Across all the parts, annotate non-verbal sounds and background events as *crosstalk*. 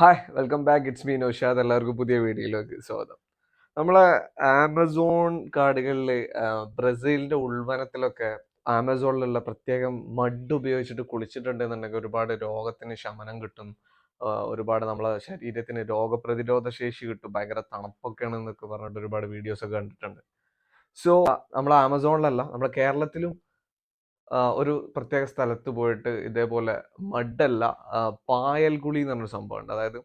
Hi welcome back it's me Naushad എല്ലാവർക്കും പുതിയ വീഡിയോയിലേക്ക് സ്വാഗതം. നമ്മൾ ആമസോൺ കാടുകളിൽ ബ്രസീലിന്റെ ഉൾവനത്തിലൊക്കെ ആമസോണിലുള്ള പ്രത്യേകം മഡ് ഉപയോഗിച്ചിട്ട് കുളിച്ചിട്ടുണ്ടെന്നുണ്ടെങ്കിൽ ഒരുപാട് രോഗത്തിന് ശമനം കിട്ടും. ഒരുപാട് നമ്മളെ ശരീരത്തിന് രോഗപ്രതിരോധ ശേഷി കിട്ടും. ഭയങ്കര തണുപ്പൊക്കെയാണ് എന്നൊക്കെ പറഞ്ഞിട്ട് ഒരുപാട് വീഡിയോസ് ഒക്കെ കണ്ടിട്ടുണ്ട്. സോ നമ്മൾ ആമസോണിലല്ല നമ്മുടെ കേരളത്തിലും ഒരു പ്രത്യേക സ്ഥലത്ത് പോയിട്ട് ഇതേപോലെ മഡല്ല പായൽ കുളി എന്ന് പറഞ്ഞൊരു സംഭവമുണ്ട്. അതായത്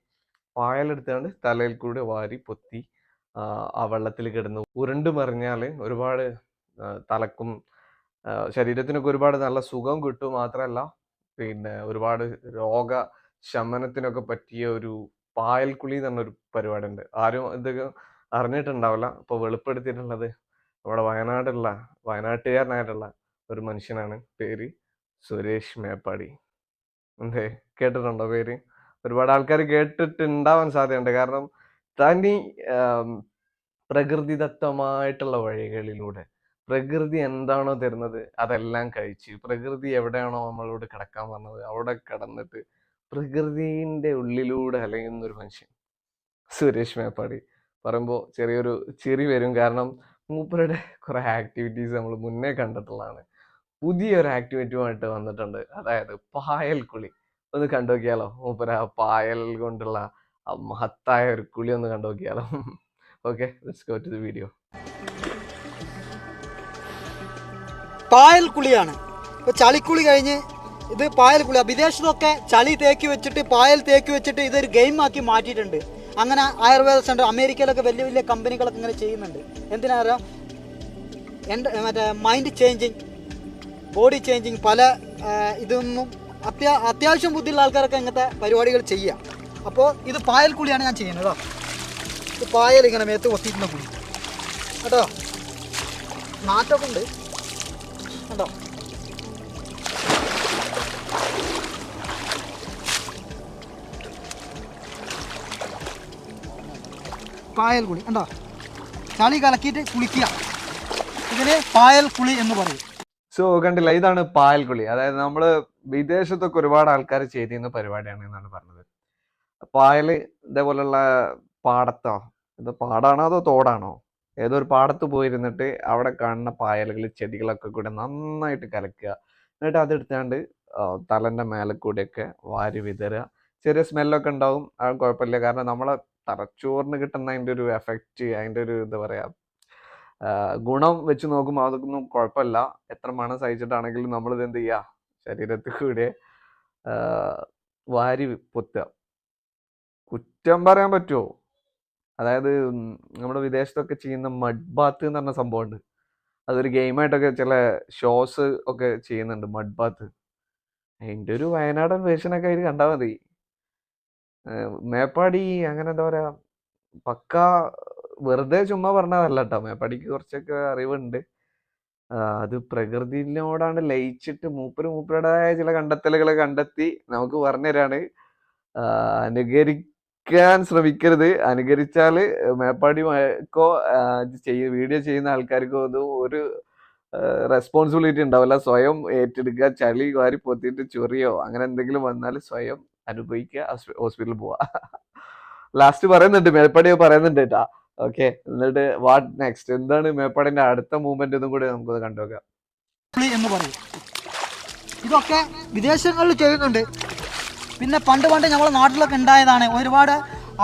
പായലെടുത്തുകൊണ്ട് തലയിൽ കൂടി വാരി പൊത്തി ആ, വെള്ളത്തിൽ കിടന്ന് ഉരുണ്ട് മറിഞ്ഞാൽ ഒരുപാട് തലക്കും ശരീരത്തിനൊക്കെ ഒരുപാട് നല്ല സുഖം കിട്ടും മാത്രമല്ല പിന്നെ ഒരുപാട് രോഗ ശമനത്തിനൊക്കെ പറ്റിയ ഒരു പായൽ കുളി എന്ന് പറഞ്ഞൊരു പരിപാടി ഉണ്ട് ആരും ഇതൊക്കെ അറിഞ്ഞിട്ടുണ്ടാവില്ല. ഇപ്പോൾ വെളിപ്പെടുത്തിയിട്ടുള്ളത് നമ്മുടെ വയനാടുള്ള വയനാട്ടുകാരനായിട്ടുള്ള ഒരു മനുഷ്യനാണ്. പേര് സുരേഷ് മേപ്പാടി. എന്തേ കേട്ടിട്ടുണ്ടോ പേര്? ഒരുപാട് ആൾക്കാർ കേട്ടിട്ടുണ്ടാവാൻ സാധ്യതയുണ്ട്. കാരണം തനി പ്രകൃതിദത്തമായിട്ടുള്ള വഴികളിലൂടെ പ്രകൃതി എന്താണോ തരുന്നത് അതെല്ലാം കഴിച്ച് പ്രകൃതി എവിടെയാണോ നമ്മളോട് കിടക്കാൻ പറഞ്ഞത് അവിടെ കിടന്നിട്ട് പ്രകൃതിന്റെ ഉള്ളിലൂടെ അലയുന്ന ഒരു മനുഷ്യൻ സുരേഷ് മേപ്പാടി. പറയുമ്പോൾ ചെറിയൊരു ചിരി വരും. കാരണം മൂപ്പരുടെ കുറെ ആക്ടിവിറ്റീസ് നമ്മൾ മുന്നേ കണ്ടിട്ടുള്ളതാണ്. പുതിയൊരു ആക്ടിവിറ്റിയുമായിട്ട് വന്നിട്ടുണ്ട്. അതായത് പായൽ കുളി. ഒന്ന് കണ്ടു നോക്കിയാലോ മൂപ്പര പായൽ കൊണ്ടുള്ള മഹത്തായ ഒരു കുളി ഒന്ന് കണ്ടു നോക്കിയാലോ okay let's go to the video പായൽ കുളിയാണ്. ഇപ്പൊ ചളിക്കുളി കഴിഞ്ഞ് ഇത് പായൽ കുളി. വിദേശത്തൊക്കെ ചളി തേക്കി വെച്ചിട്ട് പായൽ തേക്കി വെച്ചിട്ട് ഇതൊരു ഗെയിം ആക്കി മാറ്റിയിട്ടുണ്ട്. അങ്ങനെ ആയുർവേദ സെന്റർ അമേരിക്കയിലൊക്കെ വലിയ വലിയ കമ്പനികളൊക്കെ ഇങ്ങനെ ചെയ്യുന്നുണ്ട്. എന്തിനാ എന്റെ മറ്റേ മൈൻഡ് ചേഞ്ചിങ് ബോഡി ചേഞ്ചിങ് പല ഇതൊന്നും അത്യാ അത്യാവശ്യം ബുദ്ധിയുള്ള ആൾക്കാരൊക്കെ ഇങ്ങനത്തെ പരിപാടികൾ ചെയ്യാം. അപ്പോൾ ഇത് പായൽ കുളിയാണ് ഞാൻ ചെയ്യുന്നത് കേട്ടോ. ഇത് പായൽ ഇങ്ങനെ മേത്ത് ഒത്തിയിട്ടുള്ള കുളി കേട്ടോ? നാറ്റൊക്കെ ഉണ്ട് കേട്ടോ പായൽ കുളി കണ്ടോ? ചളി കലക്കിയിട്ട് കുളിക്കുക. ഇതിന് പായൽ കുളി എന്ന് പറയും. സോ കണ്ടില്ല ഇതാണ് പാൽകുളി അതായത് നമ്മൾ വിദേശത്തൊക്കെ ഒരുപാട് ആൾക്കാർ ചെയ്തിരുന്ന പരിപാടിയാണ് എന്നാണ് പറഞ്ഞത്. പായൽ ഇതേപോലുള്ള പാടത്തോ ഇത് പാടാണോ അതോ തോടാണോ? ഏതോ ഒരു പാടത്ത് പോയിരുന്നിട്ട് അവിടെ കാണുന്ന പായലുകൾ ചെടികളൊക്കെ കൂടെ നന്നായിട്ട് കലക്കുക. എന്നിട്ട് അതെടുത്താണ്ട് തലന്റെ മേലെ കൂടെയൊക്കെ വാരി വിതറുക. ചെറിയ സ്മെല്ലൊക്കെ ഉണ്ടാവും അത് കുഴപ്പമില്ല. കാരണം നമ്മളെ തലച്ചോറിന് കിട്ടുന്ന അതിന്റെ ഒരു എഫക്റ്റ് അതിന്റെ ഒരു എന്താ പറയാ ആ, ഗുണം വെച്ച് നോക്കുമ്പോൾ അതൊന്നും കുഴപ്പമില്ല എത്ര മണം സഹിച്ചിട്ടാണെങ്കിലും നമ്മൾ ഇത് എന്ത് ചെയ്യുക ശരീരത്തിൽ കൂടെ വാരി പൊത്തുക. കുറ്റം പറയാൻ പറ്റുമോ അതായത് നമ്മുടെ വിദേശത്തൊക്കെ ചെയ്യുന്ന മഡ് ബാത്ത് എന്ന് പറഞ്ഞ സംഭവമുണ്ട്. അതൊരു ഗെയിമായിട്ടൊക്കെ ചില ഷോസ് ഒക്കെ ചെയ്യുന്നുണ്ട് മഡ് ബാത്ത് എന്റെ ഒരു വയനാടൻ വേഷനൊക്കെ അതിൽ കണ്ടാൽ മതി. മേപ്പാടി അങ്ങനെ എന്താ പറയുക പക്ക വെറുതെ ചുമ്മാ പറഞ്ഞതല്ല കേട്ടോ മേപ്പാടിക്ക് കുറച്ചൊക്കെ അറിവുണ്ട്. അത് പ്രകൃതിനോടാണ് ലയിച്ചിട്ട് മൂപ്പര് മൂപ്പരുടേതായ ചില കണ്ടെത്തലുകൾ കണ്ടെത്തി നമുക്ക് പറഞ്ഞുതരാണ് അനുകരിക്കാൻ ശ്രമിക്കരുത്. അനുകരിച്ചാൽ മേപ്പാടിക്കോ ചെയ്യ വീഡിയോ ചെയ്യുന്ന ആൾക്കാർക്കോ അത് ഒരു റെസ്പോൺസിബിലിറ്റി ഉണ്ടാവില്ല. സ്വയം ഏറ്റെടുക്കുക ചളി വാരി പൊത്തിയിട്ട് ചൊറിയോ അങ്ങനെ എന്തെങ്കിലും വന്നാൽ സ്വയം അനുഭവിക്കുക ഹോസ്പിറ്റലിൽ പോവാ ലാസ്റ്റ് *laughs* പറയുന്നുണ്ട് മേൽപ്പടിയോ പറയുന്നുണ്ട് കേട്ടാ ഓക്കെ എന്നിട്ട് വാട്ട് നെക്സ്റ്റ് എന്താണ് മേപ്പാടിന്റെ അടുത്ത മൂവ്മെന്റ് എന്നും കൂടി നമുക്ക് കണ്ടുനോക്കാം. കുളി എന്ന് പറയും. ഇതൊക്കെ വിദേശങ്ങളിൽ ചെയ്യുന്നുണ്ട്. പിന്നെ പണ്ട് പണ്ട് ഞങ്ങളുടെ നാട്ടിലൊക്കെ ഉണ്ടായതാണ് ഒരുപാട്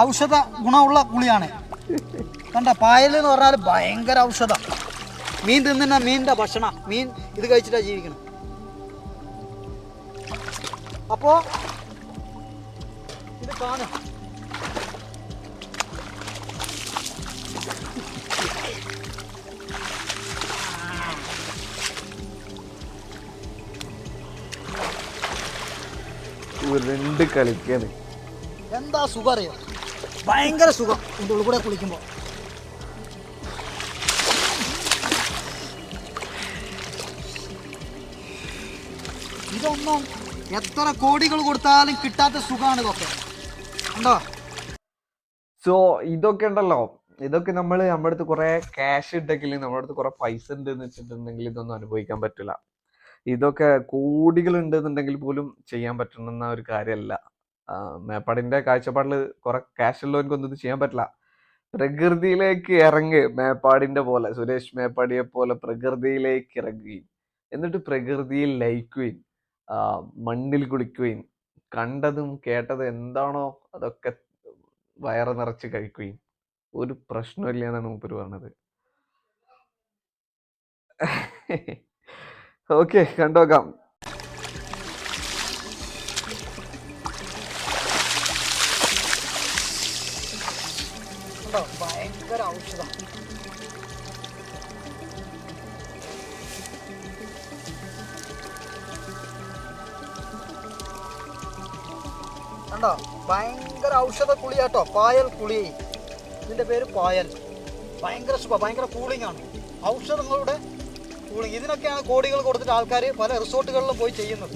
ഔഷധ ഗുണമുള്ള കുളിയാണ് കണ്ട പായൽ എന്ന് പറഞ്ഞാൽ ഭയങ്കര ഔഷധ. മീൻ തിന്നുന്ന മീനിന്റെ ഭക്ഷണം മീൻ ഇത് കഴിച്ചിട്ടാണ് ജീവിക്കണം. അപ്പോ ഇത് കാണും. ഉരുണ്ട് കളിക്കാണ് എന്താ സുഖം അറിയോ? ഭയങ്കര സുഖം. ഇതിന്റെ ഉള്ളിൽ കൂടെ കുളിക്കുമ്പോൾ ഇതൊന്നും എത്ര കോടികൾ കൊടുത്താലും കിട്ടാത്ത സുഖമാണ് ഇതൊക്കെ. ഉണ്ടോ? സോ ഇതൊക്കെ ഉണ്ടല്ലോ. ഇതൊക്കെ നമ്മൾ നമ്മുടെ അടുത്ത് കുറെ ക്യാഷ് ഉണ്ടെങ്കിൽ നമ്മുടെ അടുത്ത് കുറെ പൈസ ഉണ്ട് എന്ന് വെച്ചിട്ടുണ്ടെങ്കിൽ ഇതൊന്നും അനുഭവിക്കാൻ പറ്റില്ല. ഇതൊക്കെ കോടികൾ ഉണ്ട് എന്നുണ്ടെങ്കിൽ പോലും ചെയ്യാൻ പറ്റുന്ന ഒരു കാര്യമല്ല. മേപ്പാടിന്റെ കാഴ്ചപ്പാടിൽ കുറെ ക്യാഷ് ഉള്ളവർക്കൊന്നും ഇത് ചെയ്യാൻ പറ്റില്ല. പ്രകൃതിയിലേക്ക് ഇറങ്ങി മേപ്പാടിന്റെ പോലെ സുരേഷ് മേപ്പാടിയെ പോലെ പ്രകൃതിയിലേക്ക് ഇറങ്ങുകയും എന്നിട്ട് പ്രകൃതിയിൽ ലയിക്കുകയും മണ്ണിൽ കുളിക്കുകയും കണ്ടതും കേട്ടതും എന്താണോ അതൊക്കെ വയറ് നിറച്ച് കഴിക്കുകയും ഒരു പ്രശ്നമില്ല എന്നാണ് മൂപ്പര് പറഞ്ഞത്. ഓക്കെ കണ്ടോക്കാം. കണ്ടോ? ഭയങ്കര ഔഷധം കണ്ടോ ഭയങ്കര ഔഷധ കുളിയാട്ടോ പായൽ കുളി. ഇതിന്റെ പേര് പായൽ. ഭയങ്കര സുഖ ഭയങ്കര കൂളിംഗ് ആണ്. ഔഷധങ്ങളുടെ കൂളിംഗ് ഇതിനൊക്കെയാണ് കോടികൾ കൊടുത്തിട്ട് ആൾക്കാർ പല റിസോർട്ടുകളിലും പോയി ചെയ്യുന്നത്.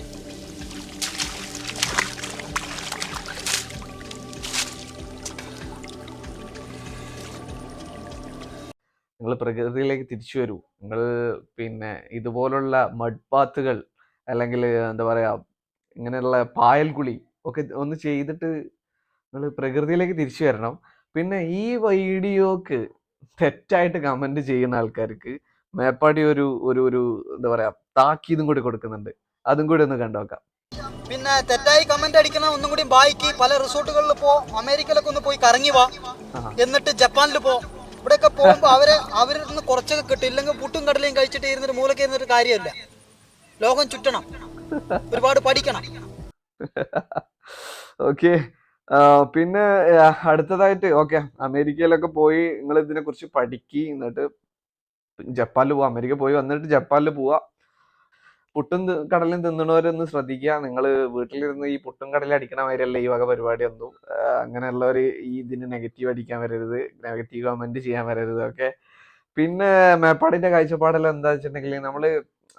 നിങ്ങൾ പ്രകൃതിയിലേക്ക് തിരിച്ചു വരൂ. നിങ്ങൾ പിന്നെ ഇതുപോലുള്ള മഡ് പാത്തുകൾ അല്ലെങ്കിൽ എന്താ പറയുക ഇങ്ങനെയുള്ള പായൽ കുളി ഒക്കെ ഒന്ന് ചെയ്തിട്ട് നിങ്ങൾ പ്രകൃതിയിലേക്ക് തിരിച്ചു വരണം. പിന്നെ ഈ വീഡിയോക്ക് തെറ്റായിട്ട് കമന്റ് ചെയ്യുന്ന ആൾക്കാർക്ക് മേപ്പാടി ഒരു ഒരു ഒരു എന്താ പറയാ താക്കീതും കൂടി കൊടുക്കുന്നുണ്ട്. അതും കൂടി ഒന്ന് കണ്ടോക്കാം. പിന്നെ തെറ്റായി കമന്റ് അടിക്കുന്ന ഒന്നും കൂടി ബായിക്ക് പല റിസോർട്ടുകളിൽ പോ അമേരിക്കയിലൊക്കെ ഒന്ന് പോയി കറങ്ങി വാ. എന്നിട്ട് ജപ്പാനിൽ പോ. ഇവിടെയൊക്കെ പോകുമ്പോൾ അവരെ അവരിൽ നിന്ന് കുറച്ചൊക്കെ കിട്ടും. ഇല്ലെങ്കിൽ പുട്ടും കടലയും കഴിച്ചിട്ട് ഇരുന്നൊരു മൂലക്ക് ഇരുന്നൊരു കാര്യമില്ല. ലോകം ചുറ്റണം. ഒരുപാട് പഠിക്കണം. *laughs* ഓക്കെ. പിന്നെ അടുത്തതായിട്ട് ഓക്കെ അമേരിക്കയിലൊക്കെ പോയി നിങ്ങൾ ഇതിനെ കുറിച്ച് പഠിക്കി എന്നിട്ട് ജപ്പാനിൽ പോവാ. അമേരിക്ക പോയി വന്നിട്ട് ജപ്പാനിൽ പോവാ. പുട്ടും കടലും തിന്നണവരൊന്ന് ശ്രദ്ധിക്കുക നിങ്ങൾ വീട്ടിലിരുന്ന് ഈ പുട്ടും കടലും അടിക്കണ മാതിരിയല്ല ഈ വക പരിപാടി ഒന്നും അങ്ങനെയുള്ളവർ ഈ ഇതിന് നെഗറ്റീവ് അടിക്കാൻ വരരുത്. നെഗറ്റീവ് കമന്റ് ചെയ്യാൻ വരരുത്. ഓക്കെ പിന്നെ മേപ്പാടിന്റെ കാഴ്ചപ്പാടെല്ലാം എന്താ വെച്ചിട്ടുണ്ടെങ്കിൽ നമ്മൾ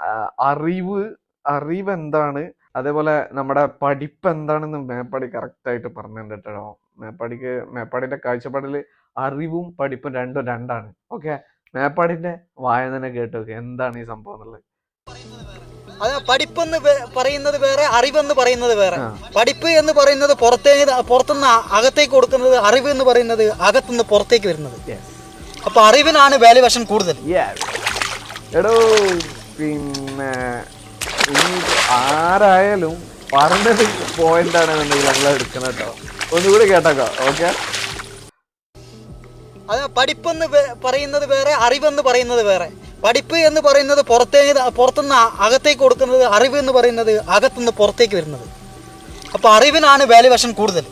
ആ, അറിവ് അറിവ് എന്താണ്? അതേപോലെ നമ്മുടെ പഠിപ്പ് എന്താണെന്ന് മേപ്പാടി കറക്റ്റ് ആയിട്ട് പറഞ്ഞിട്ടുണ്ട് കേട്ടോ. മേപ്പാടിക്ക് മേപ്പാടിന്റെ കാഴ്ചപ്പാടിൽ അറിവും പഠിപ്പും രണ്ടും രണ്ടാണ്. ഓക്കെ മേപ്പാടിന്റെ വായന കേട്ടോ എന്താണ് ഈ സംഭവം എന്നുള്ളത്? അത് പഠിപ്പെന്ന് പറയുന്നത് വേറെ അറിവെന്ന് പറയുന്നത് വേറെ. പഠിപ്പ് എന്ന് പറയുന്നത് പുറത്തേ പുറത്തുനിന്ന് അകത്തേക്ക് കൊടുക്കുന്നത് അറിവ് എന്ന് പറയുന്നത് അകത്തുനിന്ന് പുറത്തേക്ക് വരുന്നത്. അപ്പൊ അറിവിനാണ് വാല്യുവേഷൻ കൂടുതൽ. എടോ പിന്നെ ആരായാലും പറഞ്ഞത് പോയിന്റ് ആണെന്നുണ്ടെങ്കിൽ ഞങ്ങൾ എടുക്കണം കേട്ടോ. ഒന്നുകൂടി കേട്ടോ ഓക്കെ അത് പഠിപ്പെന്ന് പറയുന്നത് വേറെ അറിവെന്ന് പറയുന്നത് വേറെ. പഠിപ്പ് എന്ന് പറയുന്നത് പുറത്തേ പുറത്തുനിന്ന് അകത്തേക്ക് കൊടുക്കുന്നത് അറിവ് എന്ന് പറയുന്നത് അകത്തുനിന്ന് പുറത്തേക്ക് വരുന്നത്. അപ്പോൾ അറിവിനാണ് വാല്യുവേഷൻ കൂടുതൽ.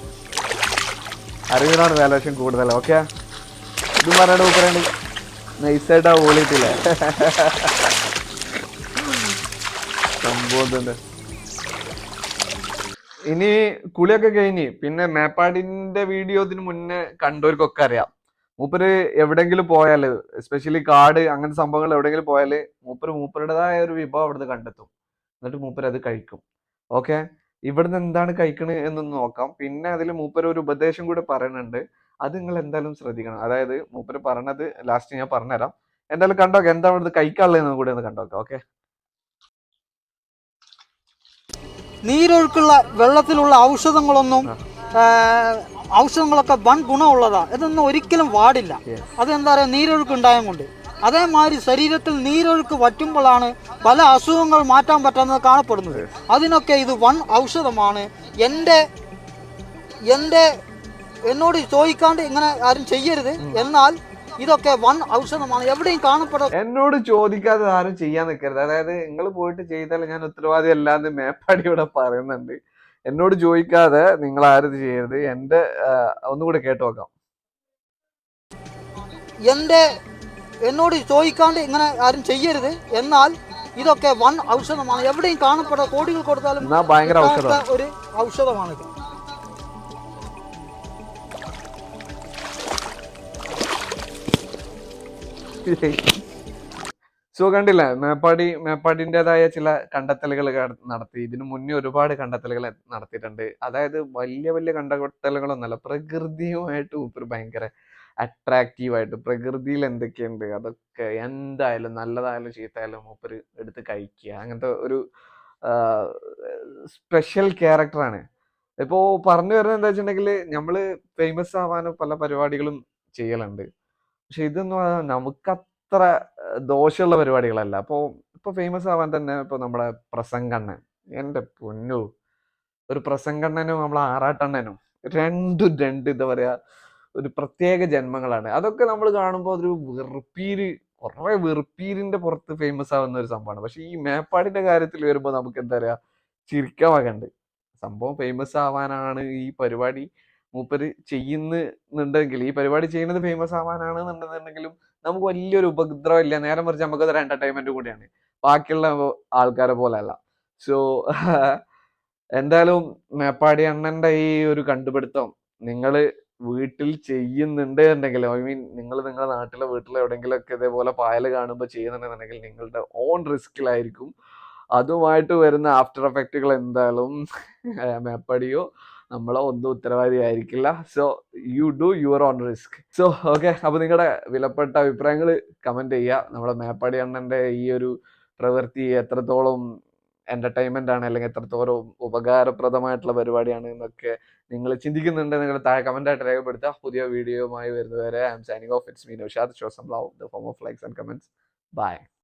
അറിവിനാണ് വാല്യുവേഷൻ കൂടുതൽ. ഓക്കെ ഇത് പറയണ്ട പറയണ്ട നൈസായിട്ടാ ഓളിയിട്ടില്ലേ? സംഭവം ഇനി കുളിയൊക്കെ കഴിഞ്ഞ് പിന്നെ മേപ്പാടിന്റെ വീഡിയോ ഇതിന് മുന്നേ കണ്ടവർക്കൊക്കെ അറിയാം. മൂപ്പര് എവിടെങ്കിലും പോയാൽ എസ്പെഷ്യലി കാട് അങ്ങനത്തെ സംഭവങ്ങൾ എവിടെങ്കിലും പോയാൽ മൂപ്പര് മൂപ്പരുടേതായ ഒരു വിഭവം അവിടുന്ന് കണ്ടെത്തും. എന്നിട്ട് മൂപ്പര് അത് കഴിക്കും. ഓക്കെ? ഇവിടുന്ന് എന്താണ് കഴിക്കണത് എന്നൊന്ന് നോക്കാം. പിന്നെ അതിൽ മൂപ്പര് ഒരു ഉപദേശം കൂടെ പറയുന്നുണ്ട്. അത് നിങ്ങൾ എന്തായാലും ശ്രദ്ധിക്കണം. അതായത് മൂപ്പര് പറഞ്ഞത് ലാസ്റ്റ് ഞാൻ പറഞ്ഞുതരാം. എന്തായാലും കണ്ടോക്കെ എന്താ അവിടുന്ന് കഴിക്കാനുള്ളതെന്ന് കൂടെ ഒന്ന് കണ്ടോക്കെ. ഓക്കെ? നീരൊഴുക്കുള്ള വെള്ളത്തിലുള്ള ഔഷധങ്ങളൊന്നും ഔഷധങ്ങളൊക്കെ വൻ ഗുണമുള്ളതാ. ഇതൊന്നും ഒരിക്കലും വാടില്ല. അതെന്താ പറയുക നീരൊഴുക്ക് ഉണ്ടായത് കൊണ്ട്. അതേമാതിരി ശരീരത്തിൽ നീരൊഴുക്ക് വറ്റുമ്പോഴാണ് പല അസുഖങ്ങൾ മാറ്റാൻ പറ്റുന്നത് കാണപ്പെടുന്നത്. അതിനൊക്കെ ഇത് വൺ ഔഷധമാണ്. എന്റെ എന്റെ എന്നോട് ചോദിക്കാണ്ട് ഇങ്ങനെ ആരും ചെയ്യരുത്. എന്നാൽ ഇതൊക്കെ വൺ ഔഷധമാണ്. എവിടെയും കാണപ്പെടും എന്നോട് ചോദിക്കാതെ ആരും ചെയ്യാൻ നിൽക്കരുത് അതായത് നിങ്ങൾ പോയിട്ട് ചെയ്താൽ ഞാൻ ഉത്തരവാദി അല്ലാന്ന് മേപ്പാടി ഇവിടെ പറയുന്നുണ്ട്. എന്നോട് ചോദിക്കാതെ നിങ്ങൾ ആരും ഇത് ചെയ്യരുത്. എന്റെ ആ, ഒന്നുകൂടെ കേട്ട് നോക്കാം. എന്റെ എന്നോട് ചോദിക്കാണ്ട് ഇങ്ങനെ ആരും ചെയ്യരുത്. എന്നാൽ ഇതൊക്കെ വൺ ഔഷധമാണ്. എവിടെയും കാണപ്പെടാ കോടികൾ കൊടുത്താലും ഒരു ഔഷധമാണിത് സോ കണ്ടില്ല മേപ്പാടി മേപ്പാടിന്റെതായ ചില കണ്ടെത്തലുകൾ നടത്തി. ഇതിനു മുന്നേ ഒരുപാട് കണ്ടെത്തലുകൾ നടത്തിയിട്ടുണ്ട്. അതായത് വലിയ വലിയ കണ്ടെത്തലുകളൊന്നുമല്ല പ്രകൃതിയുമായിട്ട് മൂപ്പര് ഭയങ്കര അട്രാക്റ്റീവ് ആയിട്ട് പ്രകൃതിയിൽ എന്തൊക്കെയുണ്ട് അതൊക്കെ എന്തായാലും നല്ലതായാലും ചീത്തയായാലും മൂപ്പര് എടുത്ത് കഴിക്കുക. അങ്ങനത്തെ ഒരു സ്പെഷ്യൽ ക്യാരക്ടറാണ് ഇപ്പോൾ പറഞ്ഞു വരുന്നത് എന്താ വെച്ചിട്ടുണ്ടെങ്കിൽ നമ്മൾ ഫേമസ് ആവാനും പല പരിപാടികളും ചെയ്യലുണ്ട്. പക്ഷെ ഇതെന്ന് പറഞ്ഞാൽ നമുക്കത്ര ഏഹ്, ദോഷമുള്ള പരിപാടികളല്ല. അപ്പോൾ ഇപ്പൊ ഫേമസ് ആവാൻ തന്നെ ഇപ്പൊ നമ്മുടെ പ്രസംഗണ്ണൻ എന്റെ പൊന്നു. ഒരു പ്രസംഗണ്ണനും നമ്മളെ ആറാട്ടണ്ണനും. രണ്ടും രണ്ട് എന്താ പറയാ ഒരു പ്രത്യേക ജന്മങ്ങളാണ്. അതൊക്കെ നമ്മൾ കാണുമ്പോൾ അതൊരു വെറുപ്പീര് കുറെ വെറുപ്പീരിന്റെ പുറത്ത് ഫേമസ് ആവുന്ന ഒരു സംഭവമാണ്. പക്ഷെ ഈ മേപ്പാടിന്റെ കാര്യത്തിൽ വരുമ്പോൾ നമുക്ക് എന്താ പറയാ ചിരിക്കാൻ വകണ്ട് സംഭവം ഫേമസ് ആവാനാണ് ഈ പരിപാടി മൂപ്പര് ചെയ്യുന്നുണ്ടെങ്കിൽ ഈ പരിപാടി ചെയ്യുന്നത് ഫേമസ് ആവാനാണ് എന്നുണ്ടെന്നുണ്ടെങ്കിലും നമുക്ക് വലിയൊരു ഉപദ്രവം ഇല്ല നേരെ മറിച്ച് നമുക്ക് അതൊരു എന്റർടൈൻമെന്റ് കൂടിയാണ്. ബാക്കിയുള്ള ആൾക്കാരെ പോലെ അല്ല സോ *laughs* എന്തായാലും മേപ്പാടി അണ്ണന്റെ ഈ ഒരു കണ്ടുപിടുത്തം നിങ്ങൾ വീട്ടിൽ ചെയ്യുന്നുണ്ട് എന്നുണ്ടെങ്കിൽ ഐ മീൻ നിങ്ങൾ നിങ്ങളുടെ നാട്ടിലെ വീട്ടിൽ എവിടെയെങ്കിലുമൊക്കെ ഇതേപോലെ പായൽ കാണുമ്പോൾ ചെയ്യുന്നുണ്ടെന്നുണ്ടെങ്കിൽ നിങ്ങളുടെ ഓൺ റിസ്കിലായിരിക്കും അതുമായിട്ട് വരുന്ന ആഫ്റ്റർ എഫക്റ്റുകൾ എന്തായാലും *laughs* മേപ്പാടിയോ നമ്മളോ ഒന്നും ഉത്തരവാദി ആയിരിക്കില്ല so you do your own risk so okay അപ്പൊ നിങ്ങളുടെ വിലപ്പെട്ട അഭിപ്രായങ്ങൾ കമന്റ് ചെയ്യുക. നമ്മുടെ മേപ്പാടി അണ്ണന്റെ ഈ ഒരു പ്രവൃത്തി എത്രത്തോളം എന്റർടൈൻമെന്റ് ആണ് അല്ലെങ്കിൽ എത്രത്തോളം ഉപകാരപ്രദമായിട്ടുള്ള പരിപാടിയാണ് എന്നൊക്കെ നിങ്ങൾ ചിന്തിക്കുന്നുണ്ട് നിങ്ങൾ താഴെ കമന്റ് ആയിട്ട് രേഖപ്പെടുത്തുക. പുതിയ വീഡിയോയുമായി വരുന്നവരെ I am signing off it's me Naushad show love the form of likes and comments bye